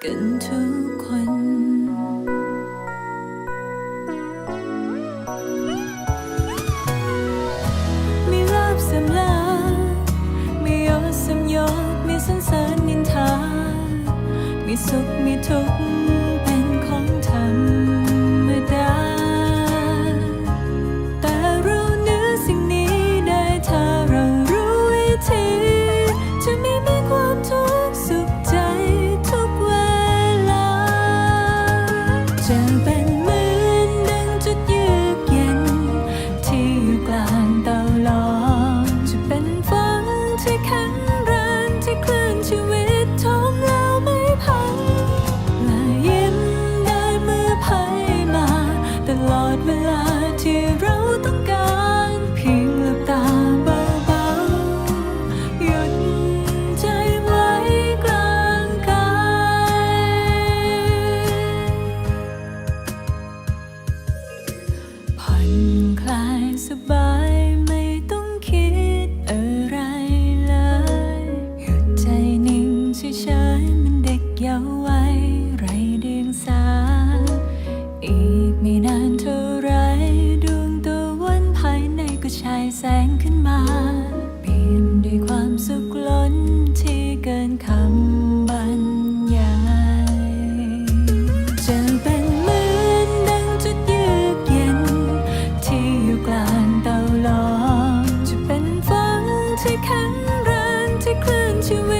跟着。前辈。สบาย ที่แข็งแรงที่เคลื่อนชีวิต